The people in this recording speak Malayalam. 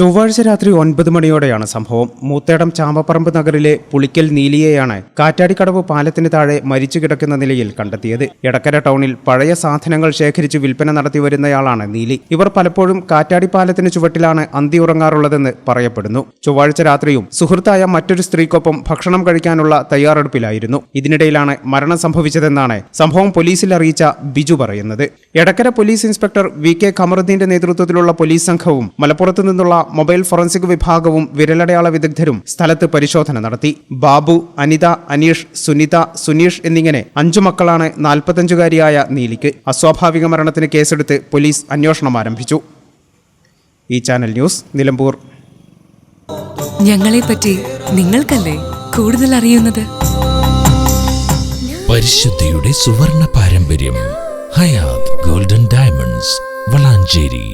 ചൊവ്വാഴ്ച രാത്രി ഒൻപത് മണിയോടെയാണ് സംഭവം. മൂത്തേടം ചാമ്പപ്പറമ്പ് നഗറിലെ പുളിക്കൽ നീലിയെയാണ് കാറ്റാടിക്കടവ് പാലത്തിന് താഴെ മരിച്ചു കിടക്കുന്ന നിലയിൽ കണ്ടെത്തിയത്. എടക്കര ടൗണിൽ പഴയ സാധനങ്ങൾ ശേഖരിച്ച് വിൽപ്പന നടത്തി വരുന്നയാളാണ് നീലി. ഇവർ പലപ്പോഴും കാറ്റാടി പാലത്തിന് ചുവട്ടിലാണ് അന്തി ഉറങ്ങാറുള്ളതെന്ന് പറയപ്പെടുന്നു. ചൊവ്വാഴ്ച രാത്രിയും സുഹൃത്തായ മറ്റൊരു സ്ത്രീക്കൊപ്പം ഭക്ഷണം കഴിക്കാനുള്ള തയ്യാറെടുപ്പിലായിരുന്നു. ഇതിനിടയിലാണ് മരണം സംഭവിച്ചതെന്നാണ് സംഭവം പോലീസിൽ അറിയിച്ച ബിജു പറയുന്നത്. Edakkara police inspector V K ഖമറുദ്ദീന്റെ നേതൃത്വത്തിലുള്ള പോലീസ് സംഘവും മലപ്പുറത്തു നിന്നുള്ള മൊബൈൽ ഫോറൻസിക് വിഭാഗവും വിരലടയാള വിദഗ്ധരും സ്ഥലത്ത് പരിശോധന നടത്തി. ബാബു അനിത അനീഷ് സുനിത സുനീഷ് എന്നിങ്ങനെ അഞ്ചു മക്കളാണ് നാൽപ്പത്തഞ്ചുകാരിയായ നീലിക്ക് അസ്വാഭാവിക മരണത്തിന് കേസെടുത്ത് പോലീസ് അന്വേഷണം ആരംഭിച്ചു. ഈ ചാനൽ ന്യൂസ് നിലമ്പൂർ. ഞങ്ങളെപ്പറ്റി നിങ്ങൾക്കല്ലേ കൂടുതൽ അറിയുന്നത്? പരിശുദ്ധിയുടെ സുവർണ പാരമ്പര്യം ഹയാത് ഗോൾഡൻ ഡയമണ്ട്സ് വളാഞ്ചേരി.